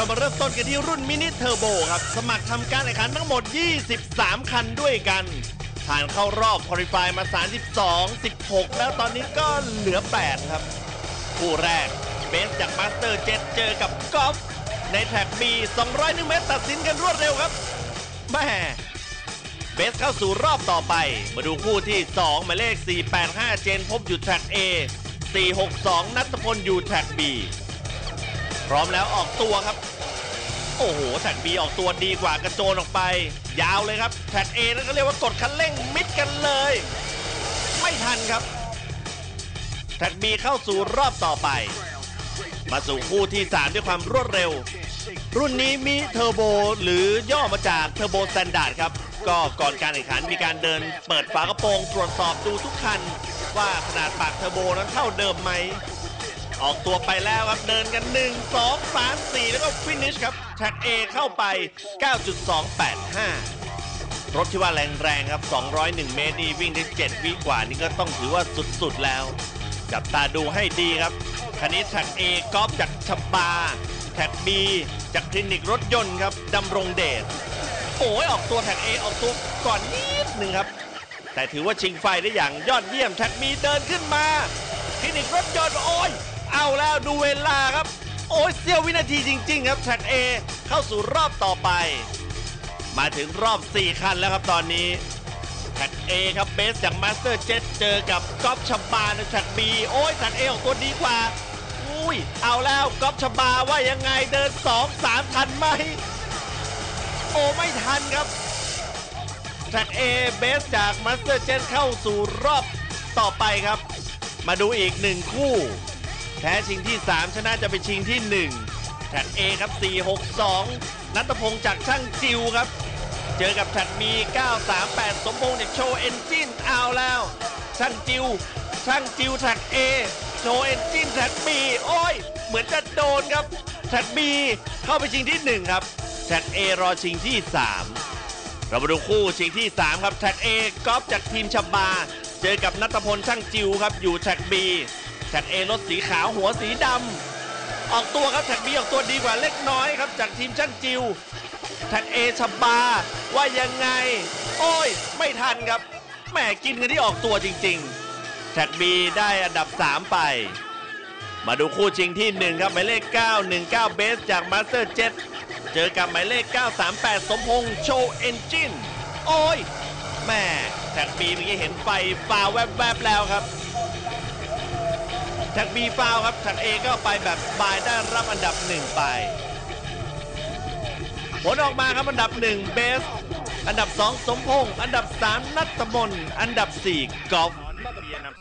เรามาเริ่มต้นกันที่รุ่นมินิเทอร์โบครับ สมัครทำการแข่งขันทั้งหมด 23 คันด้วยกัน ผ่านเข้ารอบคอลิฟายมา 32 16 แล้วตอนนี้ก็เหลือ 8 ครับ คู่แรกเบสจากมาสเตอร์เจ็เจอกับกอล์ฟในแท็กบี201เมตรตัดสินกันรวดเร็วครับแม่เบสเข้าสู่รอบต่อไป มาดูคู่ที่ 2 หมายเลข 485 เจนพบอยู่แท็ก A 462 นัทพลอยู่แท็ก B พร้อมแล้วออกตัวครับ โอ้โหแท็ก B ออกตัวดีกว่ากระโจนออกไป ยาวเลยครับแท็ก A นั่นก็เรียกว่ากดคันเร่งมิดกันเลย ไม่ทันครับแท็ก B เข้าสู่รอบต่อไป มาสู่คู่ที่ 3 ด้วยความรวดเร็ว รุ่นนี้มีเทอร์โบหรือย่อมาจากเทอร์โบสแตนดาร์ดครับ ก็ก่อนการแข่งขันมีการเดินเปิดฝากระโปรงตรวจสอบดูทุกคัน ว่าขนาดปากเทอร์โบนั้นเท่าเดิมไหม ออกตัวไปแล้วครับเดินกัน 1 2 3 4 แล้วก็ฟินิชครับแท็ก A เข้าไป 9.285 รถที่ว่าแรงๆครับ 201 เมตรนี่วิ่งได้ 7 วิกว่านี่ก็ต้องถือว่าสุดๆแล้ว จับตาดูให้ดีครับคันนี้แท็ก A กอล์ฟจากชบาแท็ก B จากคลินิกรถยนต์ครับดำรงเดชโอ้ยออกตัวแท็ก A ออกตัวก่อนนิดหนึ่งครับ แต่ถือว่าชิงไฟได้อย่างยอดเยี่ยมแท็ก B เดินขึ้นมาคลินิกรถยนต์โอ้ย เอาแล้วดูเวลาครับ โอ้ยเสี้ยววินาทีจริง ๆ ครับแท็ก A เข้าสู่รอบต่อไป มาถึงรอบ 4 คันแล้วครับตอนนี้แท็ก A ครับเบสจากมาสเตอร์เจ็เจอกับก๊อฟชบาในแท็ก B โอ้ยแท็ก A อขอกตัวดีกว่าอุ้ยเอาแล้วก๊อฟชบาว่ายังไงเดิน 2 3 ทันไหมโอ้ไม่ทันครับแท็ก A เบสจากมาสเตอร์เจ็เข้าสู่รอบต่อไปครับ มาดูอีกหนึ่งคู่ แพ้ชิงที่ 3 ชนะจะไปชิงที่ 1แท็ก A ครับ 462 นัทพงศ์จากช่างจิวครับ เจอกับแท็กมี 938 สมพงษ์จากโชว์เอนจินเอาแล้ว ช่างจิว ช่างจิวแท็ก A โชว์เอนจินแท็ก B โอ้ย เหมือนจะโดนครับแท็ก B เข้าไปชิงที่ 1 ครับแท็ก A รอชิงที่ 3 เรามาดูคู่ชิงที่ 3 ครับแท็ก A กอล์ฟจากทีมชบา เจอกับนัทพลช่างจิวครับอยู่แท็ก B แท็ก A รถสีขาวหัวสีดำออกตัวครับแท็ก B ออกตัวดีกว่าเล็กน้อยครับ จากทีมช่างจิวแท็ก A ชบา ว่ายังไง โอ้ย ไม่ทันครับแหมกินกันที่ออกตัวจริง ๆแท็ก B ได้อันดับ 3 ไป มาดูคู่ชิงที่ 1 ครับหมายเลข 919 เบสจากมาสเตอร์เจ็เจอกับหมายเลข 938 สมพงษ์โชว์เอนจินโอ้ยแม่แท็กบีเมื่อกี้เห็นไฟฟ้าแวบๆแล้วครับ แท็กบีฟาวครับแท็กเอก็ไปแบบสบายได้รับอันดับหนึ่งไป ผลออกมาครับอันดับหนึ่งเบส อันดับสองสมพงษ์อันดับสามนัตมนอันดับสี่กอล์ฟ